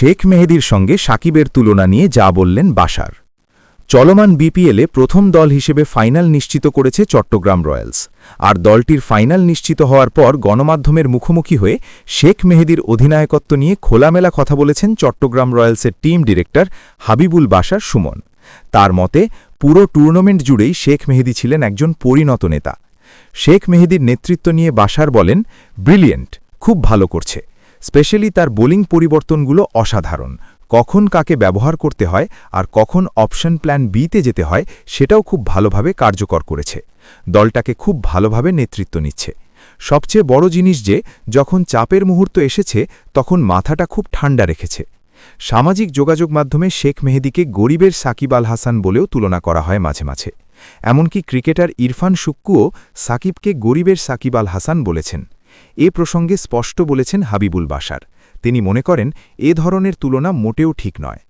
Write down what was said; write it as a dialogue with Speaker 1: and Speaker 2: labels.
Speaker 1: শেখ মেহেদির সঙ্গে সাকিবের তুলনা নিয়ে যা বললেন বাশার। চলমান বিপিএলে প্রথম দল হিসেবে ফাইনাল নিশ্চিত করেছে চট্টগ্রাম রয়্যালস। আর দলটির ফাইনাল নিশ্চিত হওয়ার পর গণমাধ্যমের মুখোমুখি হয়ে শেখ মেহেদির অধিনায়কত্ব নিয়ে খোলামেলা কথা বলেছেন চট্টগ্রাম রয়্যালসের টিম ডিরেক্টর হাবিবুল বাশার সুমন। তার মতে, পুরো টুর্নামেন্ট জুড়েই শেখ মেহেদি ছিলেন একজন পরিণত নেতা। শেখ মেহেদির নেতৃত্ব নিয়ে বাশার বলেন, ব্রিলিয়েন্ট, খুব ভালো করছে। স্পেশালি তার বোলিং পরিবর্তনগুলো অসাধারণ। কখন কাকে ব্যবহার করতে হয় আর কখন অপশন প্ল্যান বিতে যেতে হয় সেটাও খুব ভালোভাবে কার্যকর করেছে। দলটাকে খুব ভালোভাবে নেতৃত্ব নিচ্ছে। সবচেয়ে বড় জিনিস যে, যখন চাপের মুহূর্ত এসেছে, তখন মাথাটা খুব ঠান্ডা রেখেছে। সামাজিক যোগাযোগ মাধ্যমে শেখ মেহেদিকে গরিবের সাকিব আল হাসান বলেও তুলনা করা হয় মাঝে মাঝে। এমনকি ক্রিকেটার ইরফান সুক্কুও সাকিবকে গরিবের সাকিব আল হাসান বলেছেন। এ প্রসঙ্গে স্পষ্ট বলেছেন হাবিবুল বাসার তিনি মনে করেন, এ ধরনের তুলনা মোটেও ঠিক নয়।